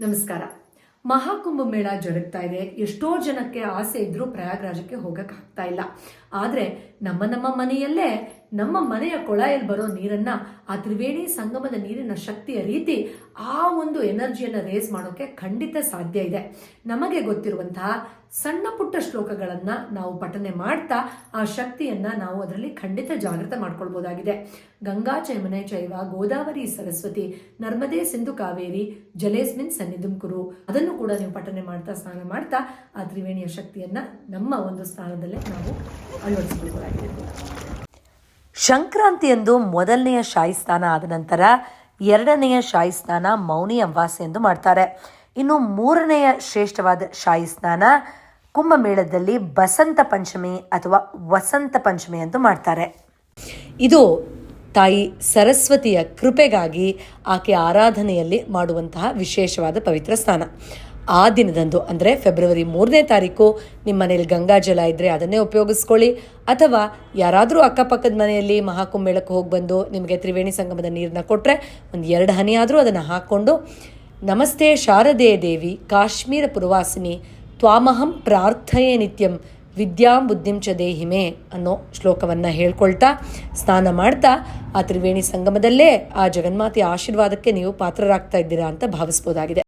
ನಮಸ್ಕಾರ. ಮಹಾಕುಂಭ ಮೇಳ ಜರುಗ್ತಾ ಇದೆ. ಎಷ್ಟೋ ಜನಕ್ಕೆ ಆಸೆ ಇದ್ರೂ ಪ್ರಯಾಗ್ರಾಜಕ್ಕೆ ಹೋಗಕ್ಕಾಗ್ತಾ ಇಲ್ಲ. ಆದರೆ ನಮ್ಮ ನಮ್ಮ ಮನೆಯಲ್ಲೇ ನಮ್ಮ ಮನೆಯ ಕೊಳಾಯಲ್ಲಿ ಬರೋ ನೀರನ್ನ ಆ ತ್ರಿವೇಣಿ ಸಂಗಮದ ನೀರಿನ ಶಕ್ತಿಯ ರೀತಿ ಆ ಒಂದು ಎನರ್ಜಿಯನ್ನು ರೇಸ್ ಮಾಡೋಕೆ ಖಂಡಿತ ಸಾಧ್ಯ ಇದೆ. ನಮಗೆ ಗೊತ್ತಿರುವಂತಹ ಸಣ್ಣ ಪುಟ್ಟ ಶ್ಲೋಕಗಳನ್ನು ನಾವು ಪಠನೆ ಮಾಡ್ತಾ ಆ ಶಕ್ತಿಯನ್ನ ನಾವು ಅದರಲ್ಲಿ ಖಂಡಿತ ಜಾಗೃತ ಮಾಡ್ಕೊಳ್ಬೋದಾಗಿದೆ. ಗಂಗಾ ಚೈಮನೆ ಚೈವ ಗೋದಾವರಿ ಸರಸ್ವತಿ ನರ್ಮದೇ ಸಿಂಧು ಕಾವೇರಿ ಜಲೇಸ್ಮಿನ್ ಸನ್ನಿಧುಂ ಕುರು ಅದನ್ನು ಕೂಡ ನೀವು ಪಠನೆ ಮಾಡ್ತಾ ಸ್ನಾನ ಮಾಡ್ತಾ ಆ ತ್ರಿವೇಣಿಯ ಶಕ್ತಿಯನ್ನ ನಮ್ಮ ಒಂದು ಸ್ಥಾನದಲ್ಲೇ ನಾವು ಅಳವಡಿಸಿಕೊಳ್ಳಬಹುದಾಗಿದೆ ಸಂಕ್ರಾಂತಿಯಂದು ಮೊದಲನೆಯ ಶಾಹಿ ಸ್ನಾನ ಆದ ನಂತರ ಎರಡನೆಯ ಶಾಹಿ ಸ್ನಾನ ಮೌನಿ ಅಮಾವಾಸ್ಯೆ ಎಂದು ಮಾಡ್ತಾರೆ. ಇನ್ನು ಮೂರನೆಯ ಶ್ರೇಷ್ಠವಾದ ಶಾಹಿ ಸ್ನಾನ ಕುಂಭಮೇಳದಲ್ಲಿ ಬಸಂತ ಪಂಚಮಿ ಅಥವಾ ವಸಂತ ಪಂಚಮಿ ಎಂದು ಮಾಡ್ತಾರೆ. ಇದು ತಾಯಿ ಸರಸ್ವತಿಯ ಕೃಪೆಗಾಗಿ ಆಕೆ ಆರಾಧನೆಯಲ್ಲಿ ಮಾಡುವಂತಹ ವಿಶೇಷವಾದ ಪವಿತ್ರ ಸ್ನಾನ ಆ ದಿನದಂದು, ಅಂದರೆ ಫೆಬ್ರವರಿ ಮೂರನೇ ತಾರೀಕು, ನಿಮ್ಮ ಮನೇಲಿ ಗಂಗಾ ಜಲ ಇದ್ದರೆ ಅದನ್ನೇ ಉಪಯೋಗಿಸ್ಕೊಳ್ಳಿ. ಅಥವಾ ಯಾರಾದರೂ ಅಕ್ಕಪಕ್ಕದ ಮನೆಯಲ್ಲಿ ಮಹಾಕುಂಭಮೇಳಕ್ಕೆ ಹೋಗಿ ಬಂದು ನಿಮಗೆ ತ್ರಿವೇಣಿ ಸಂಗಮದ ನೀರನ್ನ ಕೊಟ್ಟರೆ ಒಂದು ಎರಡು ಹನಿ ಆದರೂ ಅದನ್ನು ಹಾಕ್ಕೊಂಡು ನಮಸ್ತೆ ಶಾರದೆಯ ದೇವಿ, ಕಾಶ್ಮೀರ ಪುರವಾಸಿನಿ, ತ್ವಾಮಹಂ ಪ್ರಾರ್ಥಯೇ ನಿತ್ಯಂ, ವಿದ್ಯಾಂ ಬುದ್ಧಿಂ ಚ ದೇಹಿಮೆ ಅನ್ನೋ ಶ್ಲೋಕವನ್ನು ಹೇಳ್ಕೊಳ್ತಾ, ಸ್ನಾನ ಮಾಡ್ತಾ, ಆ ತ್ರಿವೇಣಿ ಸಂಗಮದಲ್ಲೇ ಆ ಜಗನ್ಮಾತೆಯ ಆಶೀರ್ವಾದಕ್ಕೆ ನೀವು ಪಾತ್ರರಾಗ್ತಾ ಇದ್ದೀರಾ ಅಂತ ಭಾವಿಸ್ಬೋದಾಗಿದೆ.